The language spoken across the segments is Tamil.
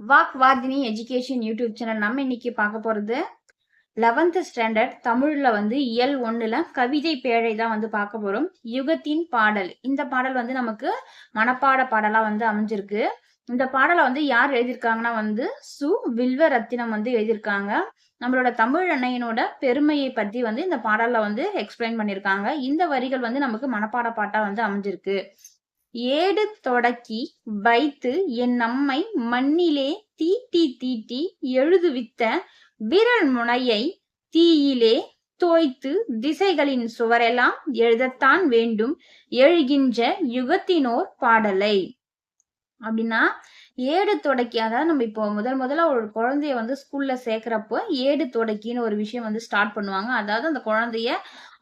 Vak Vadini education YouTube channel நம்ம இன்னைக்கு பார்க்க போகிறது லெவன்த் ஸ்டாண்டர்ட் தமிழில் வந்து இயல் ஒன்றில் கவிதை பேழை தான் வந்து பார்க்க போகிறோம் யுகத்தின் பாடல். இந்த பாடல் வந்து நமக்கு மனப்பாட பாடலாக வந்து அமைஞ்சிருக்கு. இந்த பாடலை வந்து யார் எழுதியிருக்காங்கன்னா வந்து சு வில்வ ரத்தினம் வந்து எழுதியிருக்காங்க. நம்மளோட தமிழ் அன்னையனோட பெருமையை பற்றி வந்து இந்த பாடலில் வந்து எக்ஸ்பிளைன் பண்ணியிருக்காங்க. இந்த வரிகள் வந்து நமக்கு மனப்பாட பாட்டாக வந்து அமைஞ்சிருக்கு. ஏடு தொடக்கி வைத்து என் நம்மை மண்ணிலே தீட்டி தீட்டி எழுதுவித்த விரல் முனையை தீயிலே தோய்த்து திசைகளின் சுவரெல்லாம் எழுதத்தான் வேண்டும் எழுகின்ற யுகத்தினோர் பாடலை. அப்படின்னா ஏடு தொடக்கி அதாவது நம்ம இப்போ முதல் முதல்ல ஒரு குழந்தைய வந்து ஸ்கூல்ல சேர்க்குறப்போ ஏடு தொடக்கின்னு ஒரு விஷயம் வந்து ஸ்டார்ட் பண்ணுவாங்க. அதாவது அந்த குழந்தைய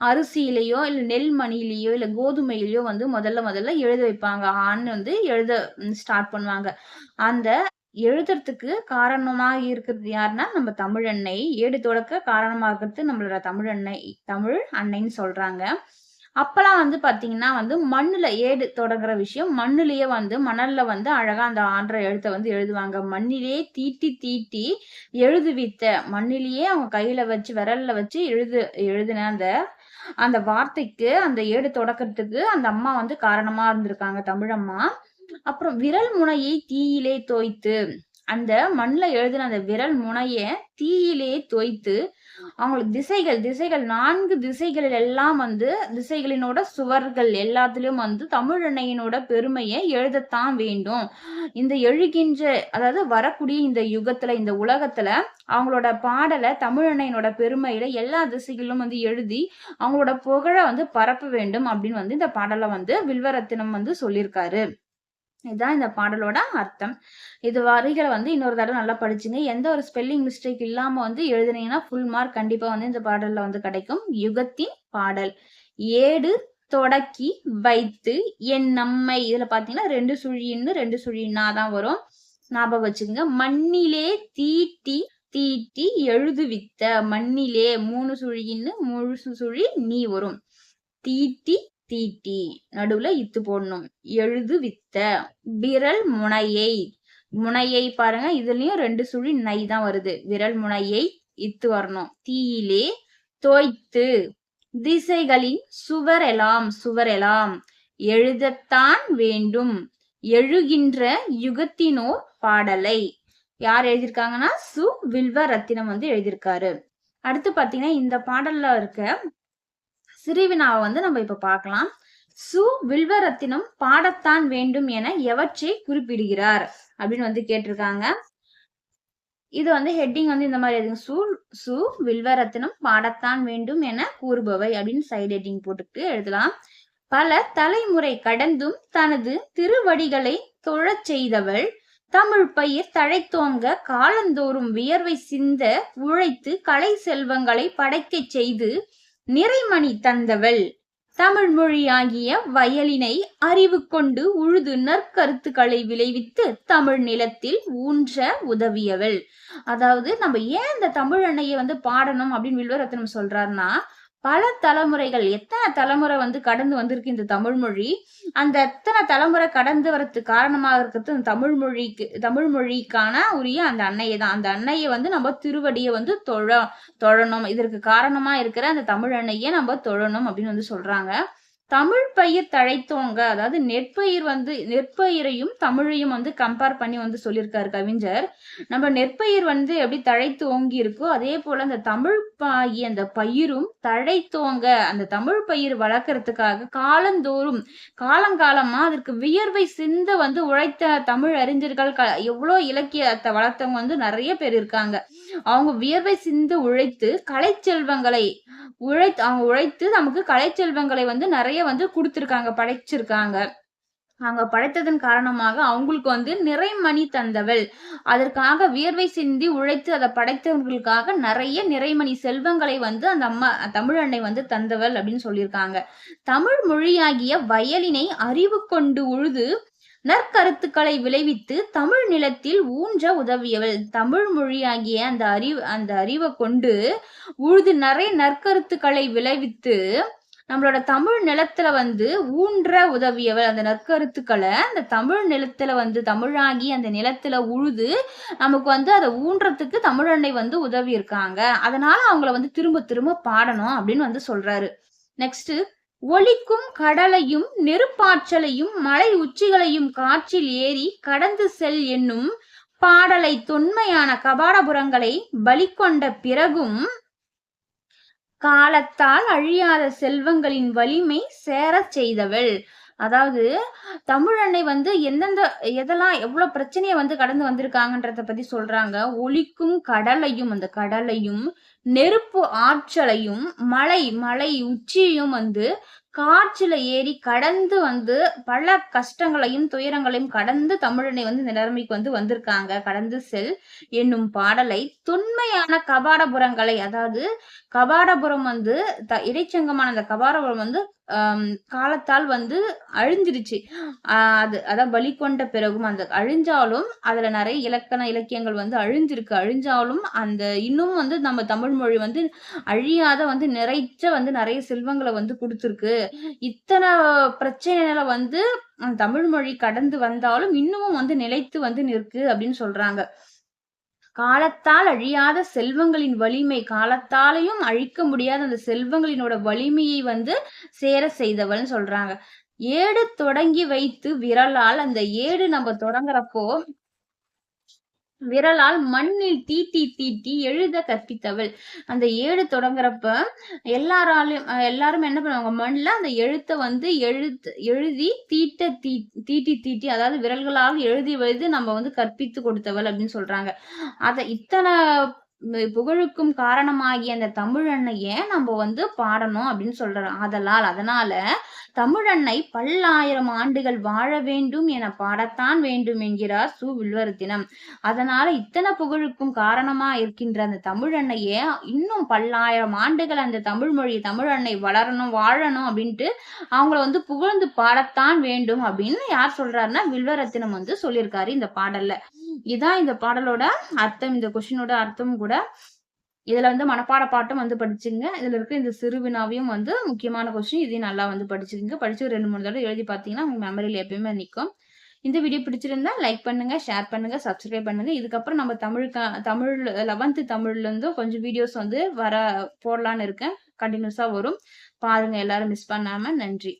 அரிசியிலையோ இல்லை நெல் மணிலேயோ இல்லை கோதுமையிலையோ வந்து முதல்ல முதல்ல எழுத வைப்பாங்க. ஆண் வந்து எழுத ஸ்டார்ட் பண்ணுவாங்க. அந்த எழுதுறதுக்கு காரணமாக இருக்கிறது யாருன்னா நம்ம தமிழ் அன்னை. ஏடு தொடக்க காரணமாக இருக்கிறது நம்மளோட தமிழ் அன்னை தமிழ் அன்னைன்னு சொல்றாங்க. அப்பெல்லாம் வந்து பார்த்தீங்கன்னா வந்து மண்ணில் ஏடு தொடங்குற விஷயம். மண்ணிலேயே வந்து மணலில் வந்து அழகாக அந்த ஆன்ற எழுத்தை வந்து எழுதுவாங்க. மண்ணிலேயே தீட்டி தீட்டி எழுதுவித்த மண்ணிலேயே அவங்க கையில் வச்சு விரலில் வச்சு எழுது எழுதின அந்த அந்த வார்த்தைக்கு அந்த ஏடு தொடக்கத்துக்கு அந்த அம்மா வந்து காரணமாக இருந்திருக்காங்க தமிழம்மா. அப்புறம் விரல் முனையை தீயிலே தோய்த்து அந்த மண்ணில் எழுதின அந்த விரல் முனைய தீயிலே தோய்த்து அவங்களுக்கு திசைகள் திசைகள் நான்கு திசைகள் எல்லாம் வந்து திசைகளினோட சுவர்கள் எல்லாத்துலேயும் வந்து தமிழன்னையினோட பெருமையை எழுதத்தான் வேண்டும். இந்த எழுகின்ற அதாவது வரக்கூடிய இந்த யுகத்துல இந்த உலகத்துல அவங்களோட பாடலை தமிழன்னையினோட பெருமையில எல்லா திசைகளிலும் வந்து எழுதி அவங்களோட புகழை வந்து பரப்ப வேண்டும் அப்படின்னு வந்து இந்த பாடலை வந்து வில்வரத்தினம் வந்து சொல்லியிருக்காரு. இதுதான் இந்த பாடலோட அர்த்தம். இது வரிகளை வந்து இன்னொரு தடவை நல்லா படிச்சுங்க. எந்த ஒரு ஸ்பெல்லிங் மிஸ்டேக் இல்லாம வந்து எழுதுனீங்கன்னா ஃபுல் மார்க் கண்டிப்பா வந்து இந்த பாடல்ல வந்து கிடைக்கும். யுகத்தின் பாடல். ஏடு தொடக்கி வைத்து என் நம்மை. இதுல பாத்தீங்கன்னா ரெண்டு சுழின்னு ரெண்டு சுழின்னா தான் வரும். ஞாபகம் வச்சுக்கோங்க. மண்ணிலே தீட்டி தீட்டி எழுதுவித்த மண்ணிலே மூணு சுழின்னு முழு சுழி நீ வரும். தீட்டி தீட்டி நடுவுல இத்து போடணும். எழுது வித்த. விரல் முனையை. முனையை பாருங்க இதுலயும் ரெண்டு சுழி நை தான் வருது. விரல் முனையை இத்து வரணும். தீயிலே தோய்த்து. திசைகளின் சுவர் எலாம் சுவர் எலாம். எழுதத்தான் வேண்டும். எழுகின்ற யுகத்தினோர் பாடலை. யார் எழுதியிருக்காங்கன்னா? சு. வில்வ ரத்தினம் வந்து எழுதியிருக்காரு. அடுத்து பாத்தீங்கன்னா இந்த பாடல்ல இருக்க சிறுவினாவை வந்து நம்ம இப்ப பார்க்கலாம். சு வில்வரத்தினம் பாடத்தான் வேண்டும் என எவற்றை குறிப்பிடுகிறார்? அப்படின்னு வந்து கேட்டிருக்காங்க. இது வந்து ஹெட்டிங் வந்து இந்த மாதிரி எதுங்க சு சு வில்வரத்தினம் பாடத்தான் வேண்டும் என கூறுபவை அப்படின்னு சைடு ஹெட்டிங் போட்டுட்டு எழுதலாம். பல தலைமுறை கடந்தும் தனது திருவடிகளை தொழச் செய்தவள் தமிழ் பயிர் தழைத்தோங்க காலந்தோறும் வியர்வை சிந்த உழைத்து கலை செல்வங்களை படைக்கச் செய்து நிறைமணி தந்தவள். தமிழ் மொழியாகிய வயலினை அறிவு கொண்டு உழுது நற்கருத்துக்களை விளைவித்து தமிழ் நிலத்தில் ஊன்ற உதவியவள். அதாவது நம்ம ஏன் இந்த தமிழ் அன்னையை வந்து பாடணும் அப்படின்னு வில்வரத்னம் சொல்றாருன்னா பல தலைமுறைகள் எத்தனை தலைமுறை வந்து கடந்து வந்திருக்கு இந்த தமிழ் மொழி? அந்த எத்தனை தலைமுறை கடந்து வரதுக்கு காரணமாக இருக்கிறது இந்த தமிழ் மொழிக்கு தமிழ் மொழிக்கான உரிய அந்த அன்னையை தான். அந்த அன்னையை வந்து நம்ம திருவடியை வந்து தொழ தொழணும். இதற்கு காரணமா இருக்கிற அந்த தமிழ் அன்னையை நம்ம தொழணும் அப்படின்னு வந்து சொல்றாங்க. தமிழ் பயிர் தழைத்தோங்க. அதாவது நெற்பயிர் வந்து நெற்பயிரையும் தமிழையும் வந்து கம்பேர் பண்ணி வந்து சொல்லியிருக்காரு கவிஞர். நம்ம நெற்பயிர் வந்து எப்படி தழைத்து ஓங்கி இருக்கோ அதே போல அந்த தமிழ் பாயி அந்த பயிரும் தழைத்தோங்க. அந்த தமிழ் பயிர் வளர்க்கறதுக்காக காலந்தோறும் காலங்காலமா அதற்கு வியர்வை சிந்த வந்து உழைத்த தமிழ் அறிஞர்கள் க எவ்வளோ இலக்கியத்தை வளர்த்தவங்க வந்து நிறைய பேர் இருக்காங்க. அவங்க வியர்வை சிந்து உழைத்து கலைச்செல்வங்களை உழைத்து அவங்க உழைத்து நமக்கு கலைச்செல்வங்களை வந்து நிறைய வந்து கொடுத்துருக்காங்க படைச்சிருக்காங்க. அவங்க படைத்ததன் காரணமாக அவங்களுக்கு வந்து நிறைமணி தந்தவள். அதற்காக வியர்வை சிந்தி உழைத்து அதை படைத்தவர்களுக்காக நிறைய நிறைமணி செல்வங்களை வந்து அந்த அம்மா தமிழ் அன்னை வந்து தந்தவள் அப்படின்னு சொல்லியிருக்காங்க. தமிழ் மொழியாகிய வயலினை அறிவு கொண்டு உழுது நற்கருத்துக்களை விளைவித்து தமிழ் நிலத்தில் ஊன்ற உதவியவள். தமிழ் மொழியாகிய அந்த அறிவு அந்த அறிவை கொண்டு உழுது நிறைய நற்கருத்துக்களை விளைவித்து நம்மளோட தமிழ் நிலத்துல வந்து ஊன்ற உதவியவள். அந்த நற்கருத்துக்களை அந்த தமிழ் நிலத்துல வந்து தமிழாகி அந்த நிலத்துல உழுது நமக்கு வந்து அதை ஊன்றத்துக்கு தமிழன்னை வந்து உதவி இருக்காங்க அதனால அவங்கள வந்து திரும்ப திரும்ப பாடணும் அப்படின்னு வந்து சொல்றாரு. நெக்ஸ்ட் ஒலிக்கும் கடலையும் நெருப்பாற்றலையும் மலை உச்சிகளையும் காற்றில் ஏறி கடந்து செல் என்னும் பாடலை தொன்மையான கபாடபுரங்களை பலி கொண்ட பிறகும் காலத்தால் அழியாத செல்வங்களின் வலிமை சேரச் செய்தவள். அதாவது தமிழன்னை வந்து எந்தெந்த எதெல்லாம் எவ்வளவு பிரச்சனையை வந்து கடந்து வந்திருக்காங்கன்றத பத்தி சொல்றாங்க. ஒலிக்கும் கடலையும் அந்த கடலையும் நெருப்பு ஆற்றலையும் மலை மலை உச்சியும் வந்து காற்றுல ஏறி கடந்து வந்து பல கஷ்டங்களையும் துயரங்களையும் கடந்து தமிழனை வந்து நிலைமைக்கு வந்து வந்திருக்காங்க. கடந்து செல் என்னும் பாடலை. தொன்மையான கபாடபுரங்களை அதாவது கபாடபுரம் வந்து த இடைச்சங்கமான அந்த கபாடபுரம் வந்து காலத்தால் வந்து அழிஞ்சிருச்சு. அது அதான் பலி கொண்ட பிறகும் அந்த அழிஞ்சாலும் அதுல நிறைய இலக்கண இலக்கியங்கள் வந்து அழிஞ்சிருக்கு. அழிஞ்சாலும் அந்த இன்னும் வந்து நம்ம தமிழ் மொழி வந்து அழியாத வந்து நிறைச்ச வந்து நிறைய செல்வங்களை வந்து கொடுத்துருக்கு. இத்தனை பிரச்சனைகளை வந்து தமிழ் மொழி கடந்து வந்தாலும் இன்னமும் வந்து நிலைத்து வந்து நிற்கு அப்படின்னு சொல்றாங்க. காலத்தால் அழியாத செல்வங்களின் வலிமை காலத்தாலையும் அழிக்க முடியாத அந்த செல்வங்களினோட வலிமையை வந்து சேர செய்தவள்னு சொல்றாங்க. ஏடு தொடங்கி வைத்து விரலால் அந்த ஏடு நம்ம தொடங்குறப்போ விரலால் மண்ணில் தீட்டி தீட்டி எழுத கற்பித்தவள். அந்த ஏடு தொடங்குறப்ப எல்லாராலையும் எல்லாரும் என்ன பண்ணுவாங்க? மண்ணில் அந்த எழுத்தை வந்து எழுத்து எழுதி தீட்ட தீ தீட்டி தீட்டி அதாவது விரல்களால் எழுதி எழுதி நம்ம வந்து கற்பித்து கொடுத்தவள் அப்படின்னு சொல்றாங்க. அதை இத்தனை புகழுக்கும் காரணமாகிய அந்த தமிழன்னைய நம்ம வந்து பாடணும் அப்படின்னு சொல்றோம் ஆதலால் அதனால தமிழன்னை பல்லாயிரம் ஆண்டுகள் வாழ வேண்டும் என பாடத்தான் வேண்டும் என்கிறார் சு. வில்வரத்தினம். அதனால இத்தனை புகழுக்கும் காரணமா இருக்கின்ற அந்த தமிழன்னைய இன்னும் பல்லாயிரம் ஆண்டுகள் அந்த தமிழ் மொழி தமிழன்னை வளரணும் வாழணும் அப்படின்ட்டு அவங்கள வந்து புகழ்ந்து பாடத்தான் வேண்டும் அப்படின்னு யார் சொல்றாருன்னா வில்வரத்தினம் வந்து சொல்லியிருக்காரு இந்த பாடல்ல. இதான் இந்த பாடலோட அர்த்தம் இந்த கொஷினோட அர்த்தம் கூட. கூட இதுல வந்து மனப்பாட பாட்டும் வந்து படிச்சுங்க. இதுல இருக்க இந்த சிறு வினாவையும் வந்து முக்கியமான கொஸ்டின் இதையும் நல்லா வந்து படிச்சுக்கங்க. படிச்சு ஒரு ரெண்டு மூணு தடவை எழுதி பார்த்தீங்கன்னா உங்க மெமரியில எப்பயுமே நிற்கும் இந்த வீடியோ பிடிச்சிருந்தா லைக் பண்ணுங்க ஷேர் பண்ணுங்க சப்ஸ்கிரைப் பண்ணுங்க. இதுக்கப்புறம் நம்ம தமிழ் தமிழ் லெவன்த்து தமிழ்ல இருந்தும் கொஞ்சம் வீடியோஸ் வந்து வர போடலான்னு இருக்கேன். கண்டினியூஸா வரும். பாருங்க எல்லாரும் மிஸ் பண்ணாம. நன்றி.